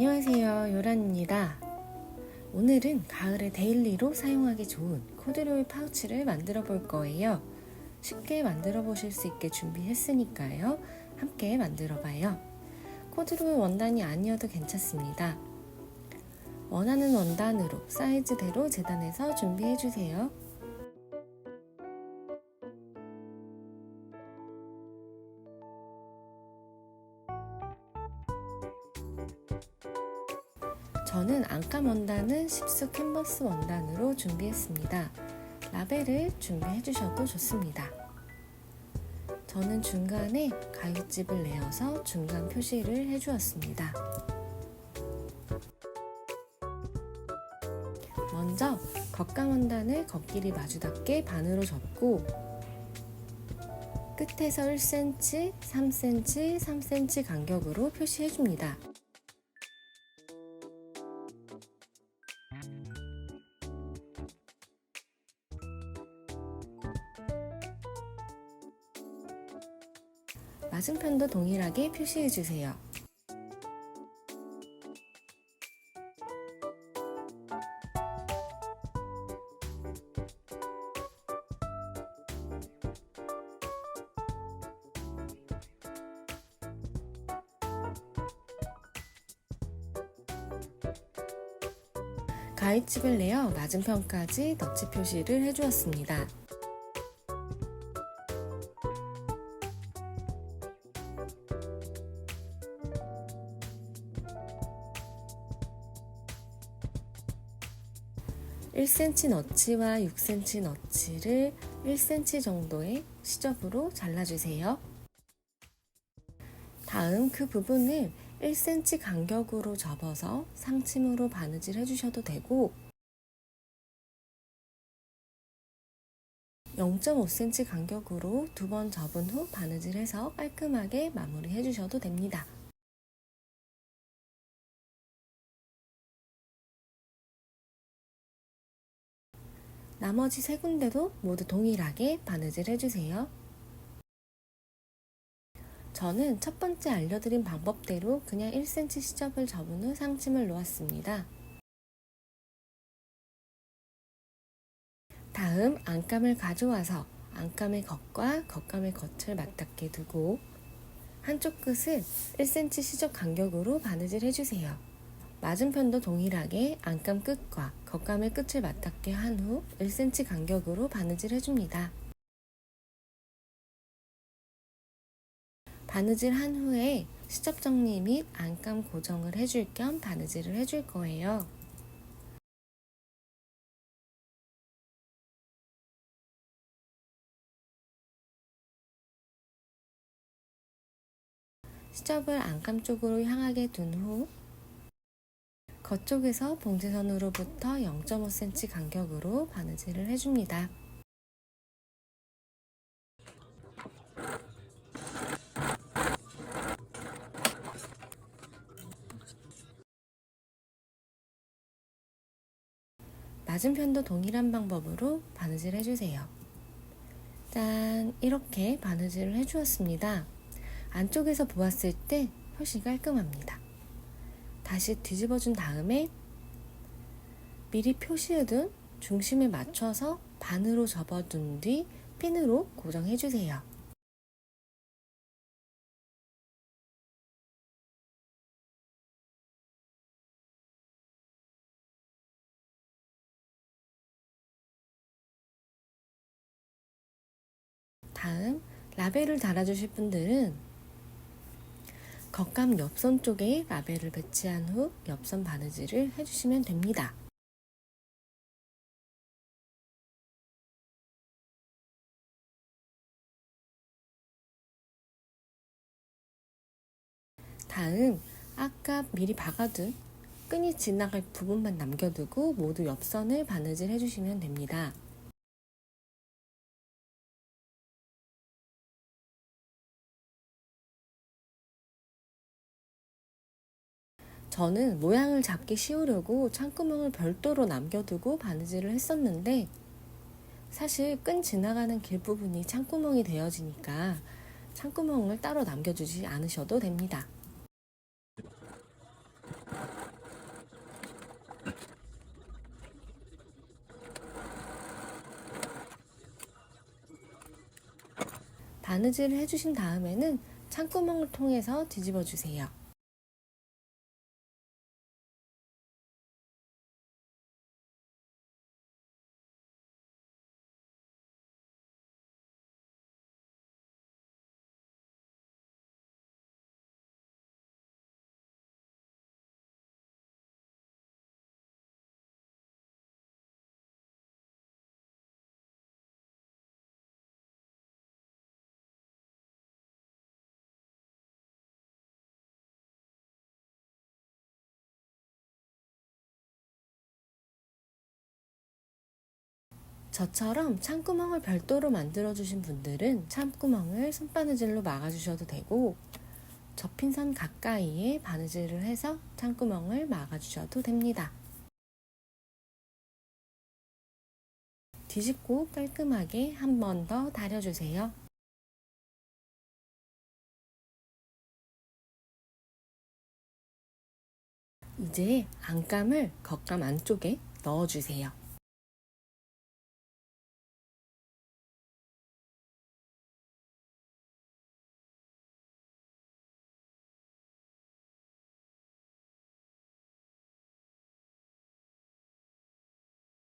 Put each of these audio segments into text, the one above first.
안녕하세요 요란입니다. 오늘은 가을에 데일리로 사용하기 좋은 코드로이 파우치를 만들어 볼 거예요. 쉽게 만들어 보실 수 있게 준비했으니까요. 함께 만들어 봐요. 코드로이 원단이 아니어도 괜찮습니다. 원하는 원단으로 사이즈대로 재단해서 준비해 주세요 안감 원단은 10수 캔버스 원단으로 준비했습니다. 라벨을 준비해 주셔도 좋습니다. 저는 중간에 가위집을 내어서 중간 표시를 해 주었습니다. 먼저 겉감 원단을 겉길이 마주닿게 반으로 접고 끝에서 1cm, 3cm, 3cm 간격으로 표시해 줍니다. 맞은편도 동일하게 표시해 주세요. 가위집을 내어 맞은편까지 덧치 표시를 해주었습니다. (1cm) 너치와 (6cm) 너치를 (1cm) 정도의 시접으로 잘라주세요. 다음 그 부분을 1cm 간격으로 접어서 상침으로 바느질 해주셔도 되고 0.5cm 간격으로 두 번 접은 후 바느질해서 깔끔하게 마무리 해주셔도 됩니다. 나머지 세 군데도 모두 동일하게 바느질 해주세요. 저는 첫 번째 알려드린 방법대로 그냥 1cm 시접을 접은 후 상침을 놓았습니다. 다음 안감을 가져와서 안감의 겉과 겉감의 겉을 맞닿게 두고 한쪽 끝을 1cm 시접 간격으로 바느질 해주세요. 맞은편도 동일하게 안감 끝과 겉감의 끝을 맞닿게 한 후 1cm 간격으로 바느질 해줍니다. 바느질 한 후에 시접 정리 및 안감 고정을 해줄 겸 바느질을 해줄 거예요. 시접을 안감 쪽으로 향하게 둔 후 겉쪽에서 봉제선으로부터 0.5cm 간격으로 바느질을 해줍니다. 맞은편도 동일한 방법으로 바느질 해주세요. 짠! 이렇게 바느질을 해주었습니다. 안쪽에서 보았을 때 훨씬 깔끔합니다. 다시 뒤집어 준 다음에 미리 표시해둔 중심에 맞춰서 반으로 접어둔 뒤 핀으로 고정해 주세요. 다음 라벨을 달아주실 분들은 겉감 옆선 쪽에 라벨을 배치한 후 옆선 바느질을 해주시면 됩니다. 다음 아까 미리 박아둔 끈이 지나갈 부분만 남겨두고 모두 옆선을 바느질 해주시면 됩니다. 저는 모양을 잡기 쉬우려고 창구멍을 별도로 남겨두고 바느질을 했었는데 사실 끈 지나가는 길 부분이 창구멍이 되어지니까 창구멍을 따로 남겨주지 않으셔도 됩니다. 바느질을 해주신 다음에는 창구멍을 통해서 뒤집어 주세요. 저처럼 창구멍을 별도로 만들어주신 분들은 창구멍을 손바느질로 막아주셔도 되고 접힌 선 가까이에 바느질을 해서 창구멍을 막아주셔도 됩니다. 뒤집고 깔끔하게 한 번 더 다려주세요. 이제 안감을 겉감 안쪽에 넣어주세요.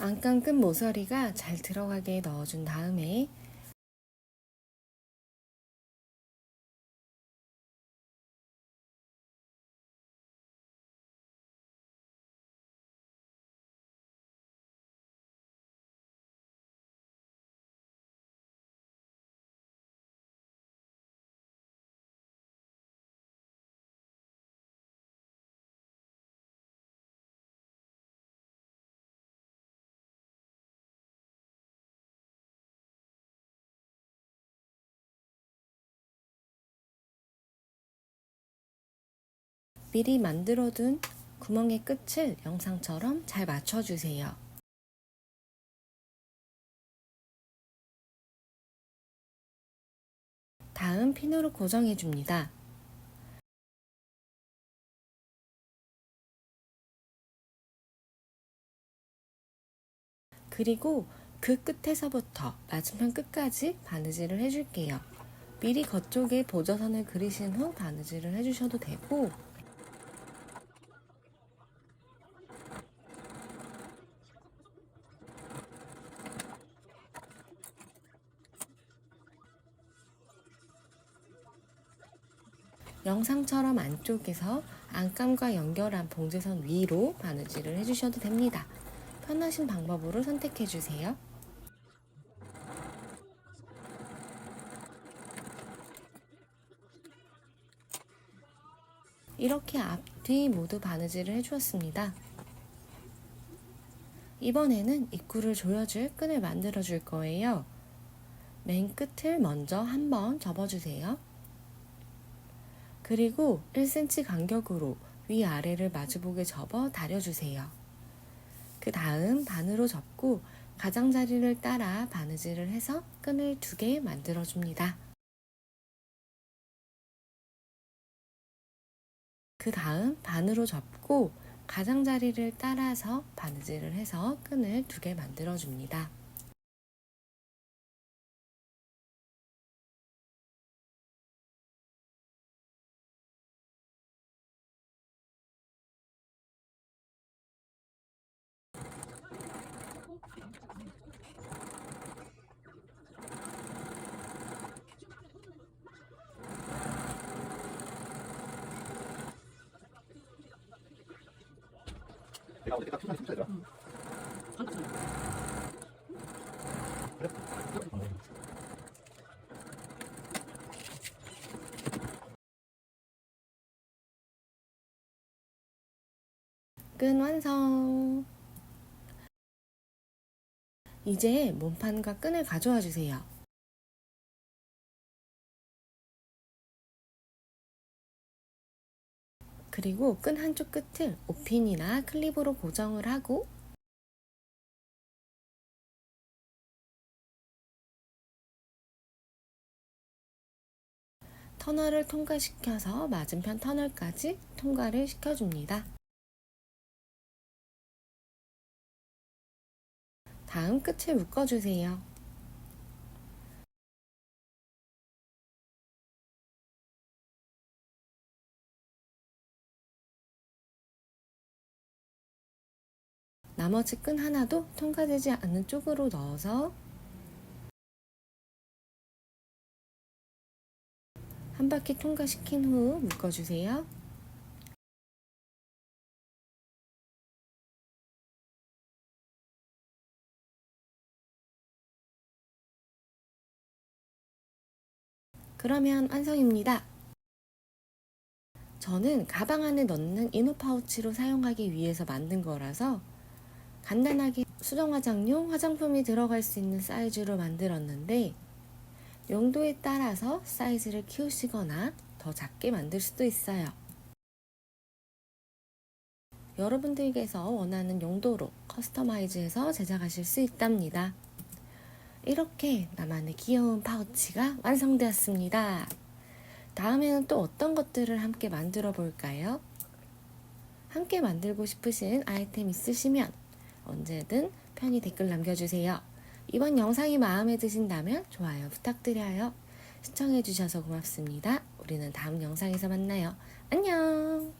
안감 끝 모서리가 잘 들어가게 넣어준 다음에 미리 만들어둔 구멍의 끝을 영상처럼 잘 맞춰주세요. 다음 핀으로 고정해 줍니다. 그리고 그 끝에서부터 맞은편 끝까지 바느질을 해줄게요. 미리 겉쪽에 보조선을 그리신 후 바느질을 해주셔도 되고 영상처럼 안쪽에서 안감과 연결한 봉제선 위로 바느질을 해주셔도 됩니다. 편하신 방법으로 선택해 주세요. 이렇게 앞, 뒤 모두 바느질을 해주었습니다. 이번에는 입구를 조여줄 끈을 만들어 줄 거예요. 맨 끝을 먼저 한번 접어주세요. 그리고 1cm 간격으로 위아래를 마주보게 접어 다려주세요. 그 다음 반으로 접고 가장자리를 따라 바느질을 해서 끈을 두 개 만들어줍니다. 그 다음 반으로 접고 가장자리를 따라서 바느질을 해서 끈을 두 개 만들어줍니다. 끈 완성! 이제 몸판과 끈을 가져와 주세요. 그리고 끈 한쪽 끝을 오핀이나 클립으로 고정을 하고 터널을 통과시켜서 맞은편 터널까지 통과를 시켜줍니다. 다음 끝을 묶어주세요. 나머지 끈 하나도 통과되지 않는 쪽으로 넣어서 한 바퀴 통과시킨 후 묶어주세요. 그러면 완성입니다. 저는 가방 안에 넣는 이너 파우치로 사용하기 위해서 만든 거라서 간단하게 수정 화장용 화장품이 들어갈 수 있는 사이즈로 만들었는데 용도에 따라서 사이즈를 키우시거나 더 작게 만들 수도 있어요. 여러분들께서 원하는 용도로 커스터마이즈해서 제작하실 수 있답니다. 이렇게 나만의 귀여운 파우치가 완성되었습니다. 다음에는 또 어떤 것들을 함께 만들어 볼까요? 함께 만들고 싶으신 아이템 있으시면 언제든 편히 댓글 남겨주세요. 이번 영상이 마음에 드신다면 좋아요 부탁드려요. 시청해주셔서 고맙습니다. 우리는 다음 영상에서 만나요. 안녕!